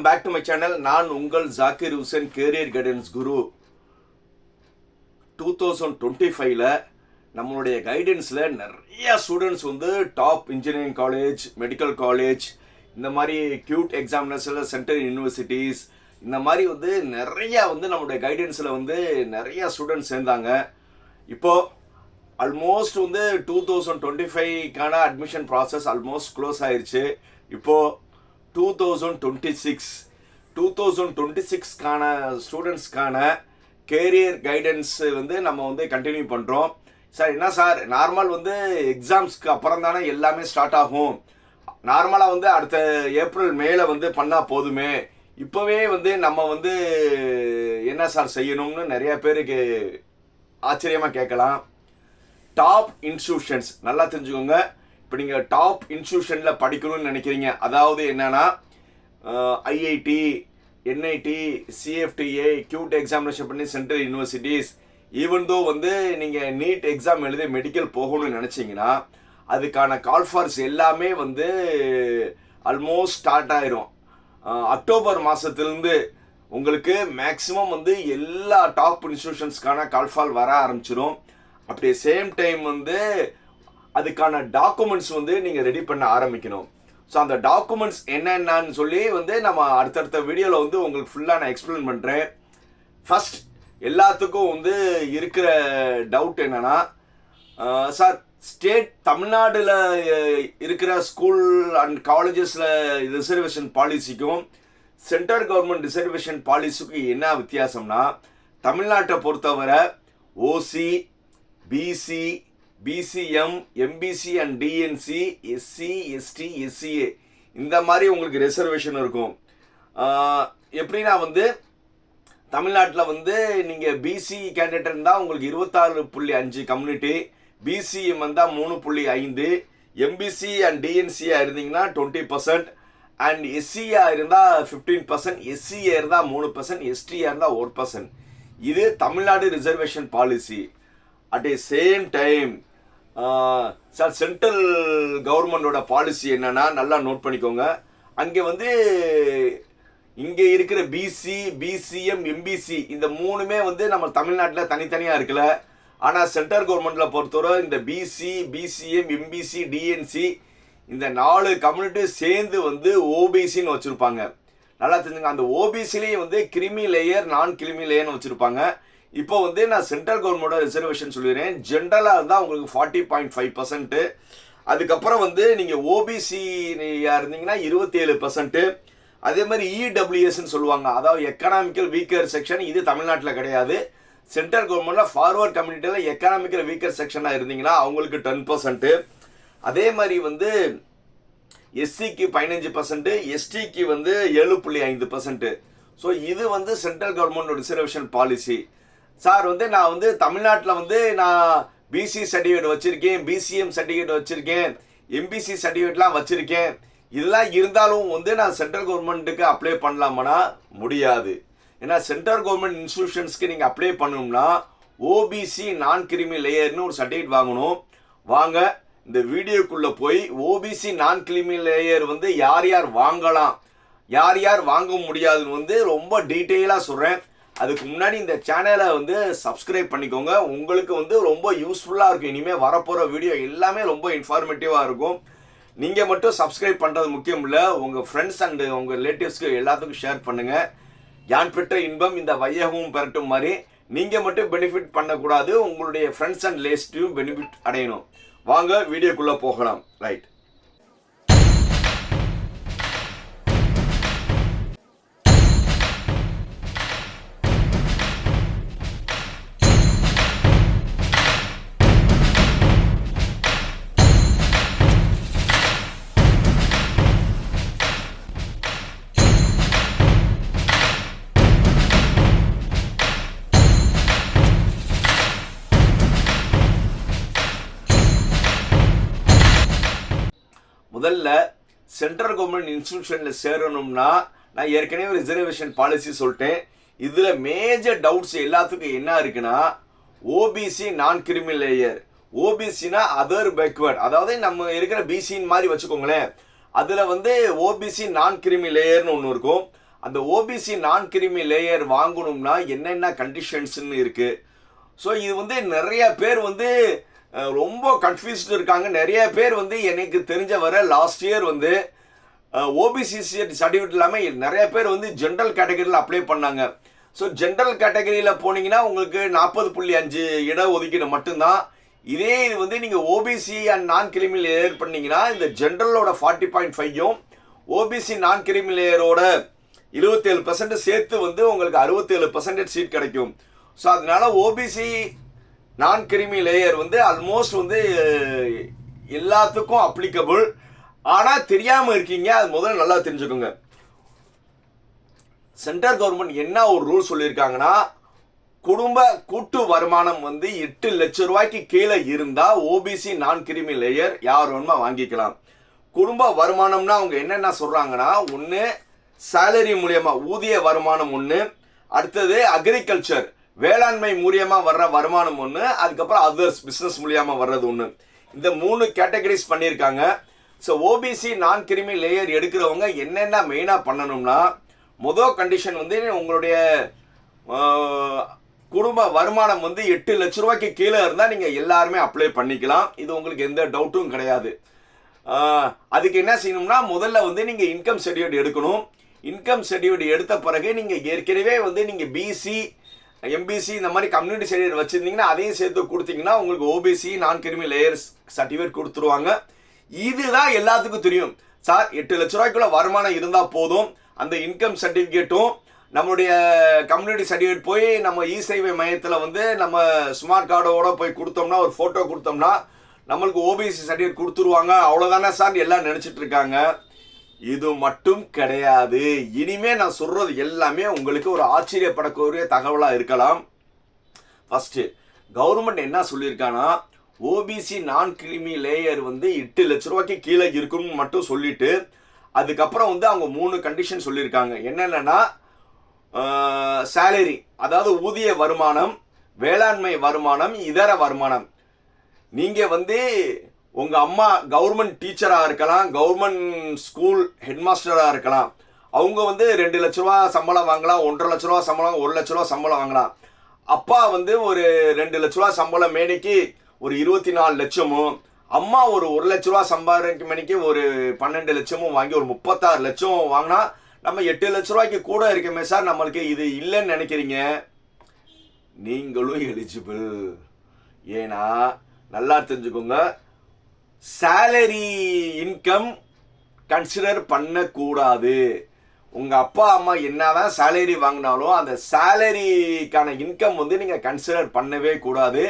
Welcome back to my channel நான் உங்கள் Zakir Hussain career guidance குரு two thousand twenty ஃபைவ்ல நம்மளுடைய கைடன்ஸில் நிறைய ஸ்டூடெண்ட்ஸ் வந்து top engineering college medical college இந்த மாதிரி கியூட் எக்ஸாமினர்ஸில் சென்ட்ரல் யூனிவர்சிட்டிஸ் இந்த மாதிரி வந்து நிறைய வந்து நம்மளுடைய கைடன்ஸில் வந்து நிறைய ஸ்டூடெண்ட்ஸ் சேர்ந்தாங்க. இப்போது ஆல்மோஸ்ட் வந்து டூ தௌசண்ட் டுவெண்ட்டி ஃபைவ்க்கான அட்மிஷன் ப்ராசஸ் ஆல்மோஸ்ட் க்ளோஸ் ஆயிடுச்சு இப்போது two thousand twenty six two thousand twenty சிக்ஸ்க்கான ஸ்டூடெண்ட்ஸ்க்கான கேரியர் கைடன்ஸ் வந்து நம்ம வந்து கண்டினியூ பண்ணுறோம் சார் என்ன சார் நார்மல் வந்து எக்ஸாம்ஸ்க்கு அப்புறம் தானே எல்லாமே ஸ்டார்ட் ஆகும். நார்மலாக வந்து அடுத்த ஏப்ரல் மேல வந்து பண்ணால் போதுமே. இப்போவே வந்து நம்ம வந்து என்ன சார் செய்யணும்னு நிறைய பேருக்கு ஆச்சரியமாக கேட்கலாம். டாப் இன்ஸ்டியூஷன்ஸ் நல்லா தெரிஞ்சுக்கோங்க. இப்போ நீங்கள் டாப் இன்ஸ்டியூஷனில் படிக்கணும்னு நினைக்கிறீங்க. அதாவது என்னன்னா IIT NIT CFTA CUET examination பண்ணி சென்ட்ரல் யூனிவர்சிட்டிஸ் ஈவன் தோ வந்து நீங்கள் நீட் எக்ஸாம் எழுதி மெடிக்கல் போகணும்னு நினச்சிங்கன்னா அதுக்கான கால்ஃபார்ஸ் எல்லாமே வந்து ஆல்மோஸ்ட் ஸ்டார்ட் ஆயிரும். அக்டோபர் மாதத்துலேருந்து உங்களுக்கு மேக்ஸிமம் வந்து எல்லா டாப் இன்ஸ்டியூஷன்ஸ்க்கான கால்ஃபால் வர ஆரம்பிச்சிடும் அப்படி சேம் டைம் வந்து அதுக்கான டாக்குமெண்ட்ஸ் வந்து நீங்கள் ரெடி பண்ண ஆரம்பிக்கணும். ஸோ அந்த டாக்குமெண்ட்ஸ் என்னென்னு சொல்லி வந்து நம்ம அடுத்தடுத்த வீடியோவில் வந்து உங்களுக்கு ஃபுல்லாக நான் எக்ஸ்பிளைன் பண்ணுறேன் ஃபஸ்ட் எல்லாத்துக்கும் வந்து இருக்கிற டவுட் என்னன்னா சார் ஸ்டேட் தமிழ்நாடுல இருக்கிற ஸ்கூல் அண்ட் காலேஜஸில் ரிசர்வேஷன் பாலிசிக்கும் சென்ட்ரல் கவர்மெண்ட் ரிசர்வேஷன் பாலிசிக்கும் என்ன வித்தியாசம்னா தமிழ்நாட்டை பொறுத்தவரை OC BC BCM MBC and DNC SC ST SCA இந்த மாதிரி உங்களுக்கு ரிசர்வேஷன் இருக்கும். எப்படின்னா வந்து தமிழ்நாட்டில் வந்து நீங்கள் பிசி கேண்டிடேட் இருந்தால் உங்களுக்கு இருபத்தாறு புள்ளி அஞ்சு கம்யூனிட்டி பிசிஎம் வந்தால் மூணு புள்ளி ஐந்து எம்பிசி அண்ட் டிஎன்சியாக இருந்தீங்கன்னா டுவெண்ட்டி பர்சன்ட் அண்ட் எஸ்சியாக இருந்தால் ஃபிஃப்டீன் பர்சன்ட் எஸ்சியாக இருந்தால் மூணு பர்சன்ட் எஸ்டியாக இருந்தால் ஒரு பர்சன்ட் இது Tamil Nadu reservation policy at a same time sir central கவர்மெண்டோட பாலிசி என்னன்னா நல்லா நோட் பண்ணிக்கோங்க. அங்கே வந்து இங்கே இருக்கிற பிசி பிசிஎம் எம்பிசி இந்த மூணுமே வந்து நம்ம தமிழ்நாட்டில் தனித்தனியாக இருக்கல ஆனால் சென்ட்ரல் கவர்மெண்ட்டில் பொறுத்தவரை இந்த பிசி பிசிஎம் எம்பிசி டிஎன்சி இந்த நாலு கம்யூனிட்டி சேர்ந்து வந்து ஓபிசின்னு வச்சுருப்பாங்க. நல்லா தெரிஞ்சுங்க அந்த ஓபிசிலையும் வந்து கிரிமி லேயர் நான் கிரிமி லேயர்னு வச்சுருப்பாங்க. இப்போ வந்து நான் சென்ட்ரல் கவர்மெண்டோட ரிசர்வேஷன் சொல்லிடுறேன். ஜென்ரலாக இருந்தால் உங்களுக்கு ஃபார்ட்டி பாயிண்ட் ஃபைவ் பர்சன்ட்டு அதுக்கப்புறம் வந்து நீங்கள் ஓபிசியாக இருந்தீங்கன்னா இருபத்தேழு பர்சன்ட்டு அதே மாதிரி இடபிள்யூஎஸ்ன்னு சொல்லுவாங்க. அதாவது எக்கனாமிக்கல் வீக்கர் செக்ஷன் இது தமிழ்நாட்டில் கிடையாது. சென்ட்ரல் கவர்மெண்ட்டில் ஃபார்வர்ட் கம்யூனிட்டியில் எக்கனாமிக்கல் வீக்கர் செக்ஷனாக இருந்தீங்கன்னா அவங்களுக்கு டென் பர்சன்ட்டு அதே மாதிரி வந்து எஸ்சிக்கு பதினஞ்சு பர்சன்ட்டு எஸ்டிக்கு வந்து ஏழு புள்ளி ஐந்து பர்சன்ட்டு ஸோ இது வந்து சென்ட்ரல் கவர்மெண்டோட ரிசர்வேஷன் பாலிசி சார் வந்து நான் வந்து தமிழ்நாட்டில் வந்து நான் பிசி சர்டிஃபிகேட் வச்சுருக்கேன் பிசிஎம் சர்டிஃபிகேட் வச்சுருக்கேன் எம்பிசி சர்டிஃபிகேட்லாம் வச்சுருக்கேன். இதெல்லாம் இருந்தாலும் வந்து நான் சென்ட்ரல் கவர்மெண்ட்டுக்கு அப்ளை பண்ணலாமனா முடியாது. ஏன்னா சென்ட்ரல் கவர்மெண்ட் இன்ஸ்டியூஷன்ஸ்க்கு நீங்கள் அப்ளை பண்ணணும்னா ஓபிசி நான் கிரிமி லேயர்னு ஒரு சர்டிஃபிகேட் வாங்கணும். வாங்க இந்த வீடியோக்குள்ளே போய் ஓபிசி நான் கிரிமி லேயர் வந்து யார் யார் வாங்கலாம் யார் யார் வாங்க முடியாதுன்னு வந்து ரொம்ப டீட்டெயிலாக சொல்கிறேன் அதுக்கு முன்னாடி இந்த சேனலை வந்து சப்ஸ்கிரைப் பண்ணிக்கோங்க. உங்களுக்கு வந்து ரொம்ப யூஸ்ஃபுல்லாக இருக்கும். இனிமேல் வரப்போகிற வீடியோ எல்லாமே ரொம்ப இன்ஃபார்மேட்டிவாக இருக்கும். நீங்கள் மட்டும் சப்ஸ்கிரைப் பண்ணுறது முக்கியம் இல்லை. உங்கள் ஃப்ரெண்ட்ஸ் அண்டு உங்கள் ரிலேட்டிவ்ஸ்க்கு எல்லாத்துக்கும் ஷேர் பண்ணுங்கள் யான் பெற்ற இன்பம் இந்த வையகமும் பெறட்டும் மாதிரி. நீங்கள் மட்டும் பெனிஃபிட் பண்ணக்கூடாது. உங்களுடைய ஃப்ரெண்ட்ஸ் அண்ட் லேஸ்ட்டையும் பெனிஃபிட் அடையணும். வாங்க வீடியோக்குள்ளே போகலாம். ரைட் சென்ட்ரல் கவர்மெண்ட் இன்ஸ்டிடியூஷனில் சேரணும்னா நான் ஏற்கனவே ரிசர்வேஷன் பாலிசி சொல்லிட்டேன். இதில் மேஜர் டவுட்ஸ் எல்லாத்துக்கும் என்ன இருக்குன்னா ஓபிசி நான் கிரிமி லேயர் ஓபிசினா அதர் பேக்வேர்ட் அதாவது நம்ம இருக்கிற பிசின்னு மாதிரி வச்சுக்கோங்களேன். அதில் வந்து ஓபிசி நான் கிரிமி லேயர்னு ஒன்று இருக்கும். அந்த ஓபிசி நான் கிரிமி லேயர் வாங்கணும்னா என்னென்ன கண்டிஷன்ஸ்னு இருக்குது ஸோ இது வந்து நிறைய பேர் வந்து ரொம்ப கன்ஃபியூஸ்டு இருக்காங்க. நிறைய பேர் வந்து எனக்கு தெரிஞ்ச வர லாஸ்ட் இயர் வந்து ஓபிசி சர்டிஃபிகேட் இல்லாமல் நிறைய பேர் வந்து ஜென்ரல் கேட்டகரியில் அப்ளை பண்ணாங்க. ஸோ ஜென்ரல் கேட்டகரியில் போனீங்கன்னா உங்களுக்கு நாற்பது புள்ளி அஞ்சு இட ஒதுக்கீடு மட்டும்தான். இதே இது வந்து நீங்கள் OBC and non criminal layer பண்ணீங்கன்னா இந்த ஜென்ரலோட ஃபார்ட்டி பாயிண்ட் ஃபைவும் ஓபிசி நான் கிரிமினல் லேயரோட இருபத்தேழு பர்சன்ட் சேர்த்து வந்து உங்களுக்கு அறுபத்தேழு பர்சன்டேஜ் சீட் கிடைக்கும். ஸோ அதனால ஓபிசி நான் கிருமி லேயர் வந்து ஆல்மோஸ்ட் வந்து எல்லாத்துக்கும் அப்ளிகபிள் ஆனால் தெரியாமல் இருக்கீங்க. அது முதல்ல நல்லா தெரிஞ்சுக்கோங்க. சென்ட்ரல் கவர்மெண்ட் என்ன ஒரு ரூல் சொல்லியிருக்காங்கன்னா குடும்ப கூட்டு வருமானம் வந்து எட்டு லட்சம் ரூபாய்க்கு கீழே இருந்தால் ஓபிசி நான் கிருமி லேயர் யார் வேணுமா வாங்கிக்கலாம். குடும்ப வருமானம்னா அவங்க என்னென்ன சொல்கிறாங்கன்னா ஒன்று சேலரி மூலியமாக ஊதிய வருமானம் ஒன்று அடுத்தது அக்ரிகல்ச்சர் வேளாண்மை மூலியமா வர்ற வருமானம் ஒன்று அதுக்கப்புறம் அதர்ஸ் பிஸ்னஸ் மூலியமா வர்றது ஒன்று இந்த மூணு கேட்டகரிஸ் பண்ணியிருக்காங்க. ஸோ ஓபிசி நான் கிரிமி லேயர் எடுக்கிறவங்க என்னென்ன மெயினாக பண்ணணும்னா முதல் கண்டிஷன் வந்து உங்களுடைய குடும்ப வருமானம் வந்து எட்டு லட்ச ரூபாய்க்கு கீழே இருந்தால் நீங்கள் எல்லாருமே அப்ளை பண்ணிக்கலாம். இது உங்களுக்கு எந்த டவுட்டும் கிடையாது. அதுக்கு என்ன செய்யணும்னா முதல்ல வந்து நீங்கள் இன்கம் சர்டிஃபிகேட் எடுக்கணும். இன்கம் சர்டிஃபிகேட் எடுத்த பிறகு நீங்கள் ஏற்கனவே வந்து நீங்கள் பிசி எம்பிசி இந்த மாதிரி கம்யூனிட்டி சர்டிஃபிகேட் வச்சிருந்தீங்கன்னா அதையும் சேர்த்து கொடுத்தீங்கன்னா உங்களுக்கு ஓபிசி நான் கிரிமி லேயர்ஸ் சர்டிஃபிகேட் கொடுத்துருவாங்க. இதுதான் எல்லாத்துக்கும் தெரியும். சார் எட்டு லட்ச ரூபாய்க்குள்ள வருமானம் இருந்தால் போதும். அந்த இன்கம் சர்டிஃபிகேட்டும் நம்மளுடைய கம்யூனிட்டி சர்டிஃபிகேட் போய் நம்ம இ சேவை மையத்தில் வந்து நம்ம ஸ்மார்ட் கார்டோட போய் கொடுத்தோம்னா ஒரு ஃபோட்டோ கொடுத்தோம்னா நம்மளுக்கு ஓபிசி சர்டிஃபிகேட் கொடுத்துருவாங்க. அவ்வளோதானே சார் எல்லாம் நினச்சிட்டு இருக்காங்க. இது மட்டும் கிடையாது. இனிமே நான் சொல்றது எல்லாமே உங்களுக்கு ஒரு ஆச்சரியப்படக்கூடிய தகவலாக இருக்கலாம். ஃபர்ஸ்ட் கவர்மெண்ட் என்ன சொல்லியிருக்கானா ஓபிசி நான் கிரிமி லேயர் வந்து எட்டு லட்ச ரூபாய்க்கு கீழே இருக்கும்னு மட்டும் சொல்லிட்டு அதுக்கப்புறம் வந்து அவங்க மூணு கண்டிஷன் சொல்லியிருக்காங்க. என்னென்னா சேலரி அதாவது ஊதிய வருமானம் வேளாண்மை வருமானம் இதர வருமானம். நீங்கள் வந்து உங்க அம்மா கவர்மெண்ட் டீச்சரா இருக்கலாம் கவர்மெண்ட் ஸ்கூல் ஹெட்மாஸ்டரா இருக்கலாம். அவங்க வந்து ரெண்டு லட்ச ரூபா சம்பளம் வாங்கலாம் ஒன்றரை லட்ச ரூபா சம்பளம் ஒரு லட்ச ரூபா சம்பளம் வாங்கலாம். அப்பா வந்து ஒரு ரெண்டு லட்ச ரூபா சம்பளம் மேனிக்கு ஒரு இருபத்தி நாலு லட்சமும் அம்மா ஒரு ஒரு லட்ச ரூபா சம்பாதிக்க மணிக்கு ஒரு பன்னெண்டு லட்சமும் வாங்கி ஒரு முப்பத்தாறு லட்சம் வாங்கினா நம்ம எட்டு லட்ச ரூபாய்க்கு கூட இருக்கமே சார் நம்மளுக்கு இது இல்லைன்னு நினைக்கிறீங்க? நீங்களும் எலிஜிபிள் ஏன்னா நல்லா தெரிஞ்சுக்கோங்க. சேலரி இன்கம் கன்சிடர் பண்ணக்கூடாது. உங்கள் அப்பா அம்மா என்னதான் சேலரி வாங்கினாலும் அந்த சேலரிக்கான இன்கம் வந்து நீங்கள் கன்சிடர் பண்ணவே கூடாது.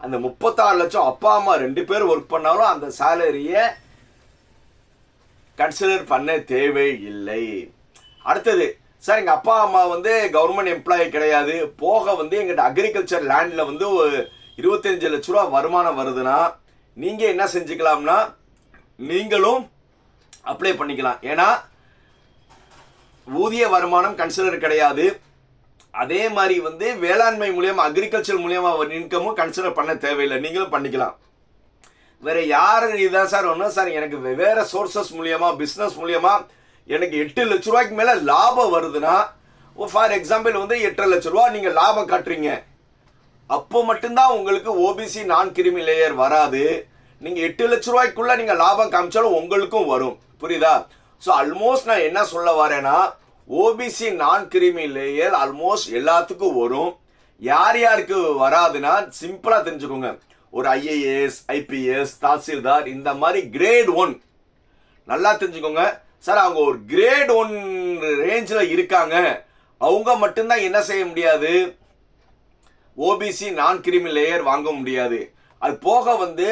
அந்த முப்பத்தாறு லட்சம் அப்பா அம்மா ரெண்டு பேரும் ஒர்க் பண்ணாலும் அந்த சேலரியை கன்சிடர் பண்ண தேவை இல்லை அடுத்தது சார் எங்கள் அப்பா அம்மா வந்து கவர்மெண்ட் எம்ப்ளாயி கிடையாது. போக வந்து எங்கிட்ட அக்ரிகல்ச்சர் லேண்டில் வந்து ஒரு இருபத்தஞ்சு லட்ச ரூபா வருமானம் வருதுன்னா நீங்கள் என்ன செஞ்சுக்கலாம்னா நீங்களும் அப்ளை பண்ணிக்கலாம். ஏன்னா ஊதிய வருமானம் கன்சிடர் கிடையாது. அதே மாதிரி வந்து வேளாண்மை மூலியமா அக்ரிகல்ச்சர் மூலியமா இன்கமும் கன்சிடர் பண்ண தேவையில்லை. நீங்களும் பண்ணிக்கலாம். வேற யாரு இதான் சார் ஒன்றும் சார் எனக்கு வேற சோர்சஸ் மூலியமா பிஸ்னஸ் மூலியமா எனக்கு எட்டு லட்ச ரூபாய்க்கு மேலே லாபம் வருதுன்னா ஃபார் எக்ஸாம்பிள் வந்து எட்டரை லட்ச ரூபா நீங்கள் லாபம் காட்டுறீங்க. அப்போ மட்டும்தான் உங்களுக்கு ஓபிசி நான் கிரிமி லேயர் வராது. நீங்க எட்டு லட்ச ரூபாய்க்குள்ள நீங்க லாபம் காமிச்சாலும் உங்களுக்கும் வரும். புரியுதா? ஸோ ஆல்மோஸ்ட் நான் என்ன சொல்ல வரேன்னா ஓபிசி நான் கிரிமி லேயர் ஆல்மோஸ்ட் எல்லாத்துக்கும் வரும். யார் யாருக்கு வராதுன்னா சிம்பிளா தெரிஞ்சுக்கோங்க. ஒரு ஐஏஎஸ் ஐபிஎஸ் தாசில்தார் இந்த மாதிரி கிரேட் ஒன் நல்லா தெரிஞ்சுக்கோங்க. சார் அவங்க ஒரு கிரேட் ஒன் ரேஞ்சில் இருக்காங்க. அவங்க மட்டும்தான் என்ன செய்ய முடியாது? ஓபிசி நான் கிரிமி லேயர் வாங்க முடியாது. அது போக வந்து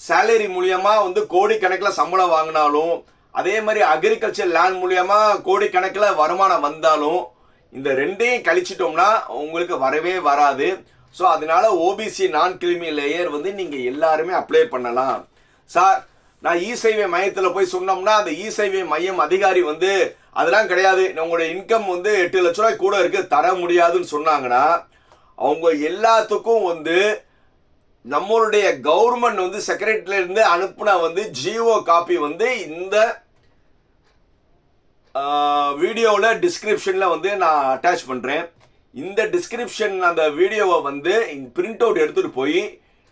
சேலரி மூலியமாக வந்து கோடிக்கணக்கில் சம்பளம் வாங்கினாலும் அதே மாதிரி அக்ரிகல்ச்சர் லேண்ட் மூலியமாக கோடிக்கணக்கில் வருமானம் வந்தாலும் இந்த ரெண்டையும் கழிச்சிட்டோம்னா உங்களுக்கு வரவே வராது. ஸோ அதனால ஓபிசி நான் கிரிமி லேயர் வந்து நீங்கள் எல்லாருமே அப்ளை பண்ணலாம். சார் நான் இ மையத்தில் போய் சொன்னோம்னா அந்த இ மையம் அதிகாரி வந்து அதெல்லாம் கிடையாது. உங்களுடைய இன்கம் வந்து எட்டு லட்ச ரூபாய் கூட இருக்கு. தர முடியாதுன்னு சொன்னாங்கன்னா அவங்க எல்லாத்துக்கும் வந்து நம்மளுடைய கவர்மெண்ட் வந்து செக்ரட்டரியில இருந்து அனுப்புன வந்து ஜியோ காப்பி வந்து இந்த வீடியோவில் டிஸ்கிரிப்ஷனில் வந்து நான் அட்டாச் பண்ணுறேன் இந்த டிஸ்கிரிப்ஷன் அந்த வீடியோவை வந்து பிரிண்ட் அவுட் எடுத்துகிட்டு போய்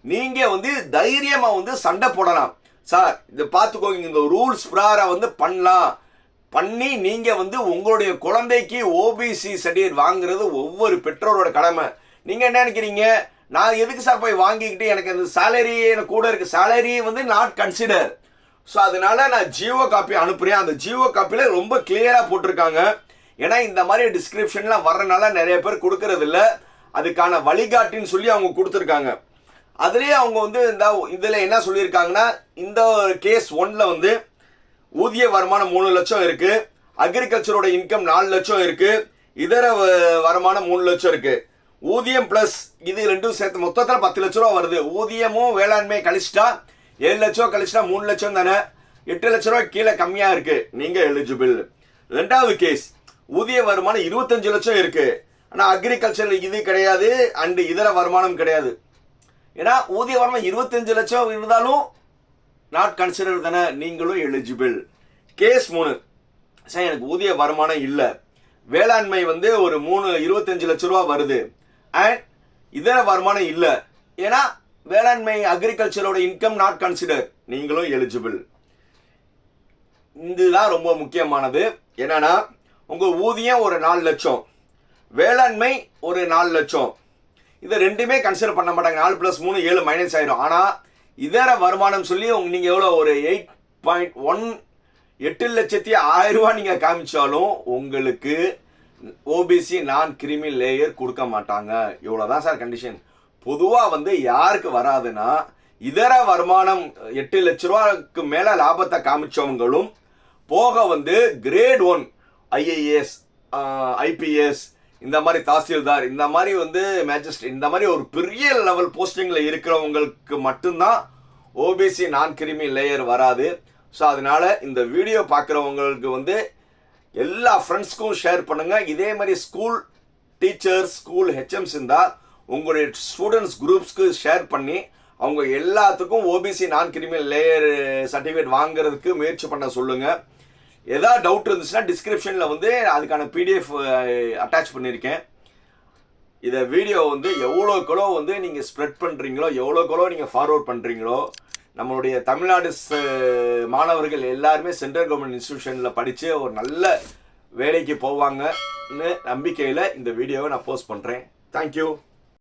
நீங்கள் வந்து தைரியமாக வந்து சண்டை போடலாம். சார் இதை பார்த்துக்கோங்க இந்த ரூல்ஸ் ப்ராராக வந்து பண்ணலாம். பண்ணி நீங்கள் வந்து உங்களுடைய குழந்தைக்கு ஓபிசி சர்டிஃபிகேட் வாங்குறது ஒவ்வொரு பெற்றோரோட கடமை. நீங்கள் என்ன நினைக்கிறீங்க? நான் எதுக்கு சார் போய் வாங்கிக்கிட்டு எனக்கு அந்த சேலரி எனக்கு கூட இருக்கு சேலரி வந்து நாட் கன்சிடர் ஸோ அதனால நான் ஜியோ காப்பி அனுப்புறேன். அந்த ஜியோ காப்பியில் ரொம்ப கிளியராக போட்டிருக்காங்க. ஏன்னா இந்த மாதிரி டிஸ்கிரிப்ஷன்லாம் வர்றனால நிறைய பேர் கொடுக்கறது இல்லை. அதுக்கான வழிகாட்டின்னு சொல்லி அவங்க கொடுத்துருக்காங்க. அதுலேயே அவங்க வந்து இந்த இதில் என்ன சொல்லியிருக்காங்கன்னா இந்த கேஸ் ஒன்ல வந்து ஊதிய வருமானம் மூணு லட்சம் இருக்குது அக்ரிகல்ச்சரோட இன்கம் நாலு லட்சம் இருக்குது இதர வ- வருமானம் மூணு லட்சம் இருக்குது ஊதியம் பிளஸ் இது ரெண்டும் சேர்த்து மொத்தத்தில் பத்து லட்ச ரூபா வருது. ஊதியமும் வேளாண்மை கழிச்சிட்டா ஏழு லட்சம் கழிச்சிட்டா மூணு லட்சம் தானே? எட்டு லட்ச ரூபா கீழே கம்மியா இருக்கு. நீங்க எலிஜிபிள் ரெண்டாவது கேஸ் ஊதிய வருமானம் இருபத்தஞ்சு லட்சம் இருக்கு. ஆனா அக்ரிகல்ச்சர் இது கிடையாது அண்டு இதர வருமானம் கிடையாது. ஏன்னா ஊதிய வருமானம் இருபத்தஞ்சு லட்சம் இருந்தாலும் நாட் கன்சிடர் தானே? நீங்களும் எலிஜிபிள் கேஸ் மூணு. சார் எனக்கு ஊதிய வருமானம் இல்லை. வேளாண்மை வந்து ஒரு மூணு இருபத்தஞ்சு லட்ச ரூபா வருது. அண்ட் இதர வருமானம் இல்லை. ஏன்னா வேளாண்மை அக்ரிகல்ச்சரோட இன்கம் நாட் கன்சிடர் நீங்களும் எலிஜிபிள் இதுதான் ரொம்ப முக்கியமானது. என்னன்னா உங்க ஊதியம் ஒரு நாலு லட்சம். வேளாண்மை ஒரு நாலு லட்சம். இதை ரெண்டுமே கன்சிடர் பண்ண மாட்டாங்க. நாலு பிளஸ் மூணு ஏழு மைனஸ் ஆயிரும். ஆனா இதர வருமானம் சொல்லி உங்க நீங்க எவ்வளோ? ஒரு எயிட் பாயிண்ட் ஒன் எட்டு லட்சத்தி ஆயிரம் ரூபாய் நீங்க காமிச்சாலும் உங்களுக்கு ஓபிசி நான் கிரிமி லேயர் கொடுக்க மாட்டாங்க. இவ்வளோதான் சார் கண்டிஷன் பொதுவாக வந்து யாருக்கு வராதுன்னா இதர வருமானம் எட்டு லட்ச ரூபாய்க்கு மேலே லாபத்தை காமிச்சவங்களும் போக வந்து கிரேட் ஒன் ஐஏஎஸ் ஐபிஎஸ் இந்த மாதிரி தாசில்தார் இந்த மாதிரி வந்து மேஜிஸ்ட்ரேட் இந்த மாதிரி ஒரு பெரிய லெவல் போஸ்டிங்கில் இருக்கிறவங்களுக்கு மட்டும்தான் ஓபிசி நான் கிரிமி லேயர் வராது. ஸோ அதனால இந்த வீடியோ பார்க்குறவங்களுக்கு வந்து எல்லா ஃப்ரெண்ட்ஸ்க்கும் ஷேர் பண்ணுங்க. இதே மாதிரி ஸ்கூல் டீச்சர்ஸ் ஸ்கூல் ஹெச்எம்ஸ் இருந்தால் உங்களுடைய ஸ்டூடெண்ட்ஸ் குரூப்ஸ்க்கு ஷேர் பண்ணி அவங்க எல்லாத்துக்கும் OBC non criminal layer certificate வாங்குறதுக்கு முயற்சி பண்ண சொல்லுங்க. ஏதாவது டவுட் இருந்துச்சுன்னா டிஸ்கிரிப்ஷனில் வந்து அதுக்கான பிடிஎஃப் அட்டாச் பண்ணியிருக்கேன் இதை வீடியோ வந்து எவ்வளோக்கெவ்வளோ வந்து நீங்கள் ஸ்ப்ரெட் பண்ணுறீங்களோ எவ்வளோக்கெவ்வளோ நீங்கள் ஃபார்வர்ட் பண்ணுறீங்களோ நம்மளுடைய தமிழ்நாடு மாணவர்கள் எல்லாருமே சென்ட்ரல் கவர்மெண்ட் இன்ஸ்டியூஷனில் படித்து ஒரு நல்ல வேலைக்கு போவாங்கன்னு நம்பிக்கையில் இந்த வீடியோவை நான் போஸ்ட் பண்ணுறேன் தேங்க்யூ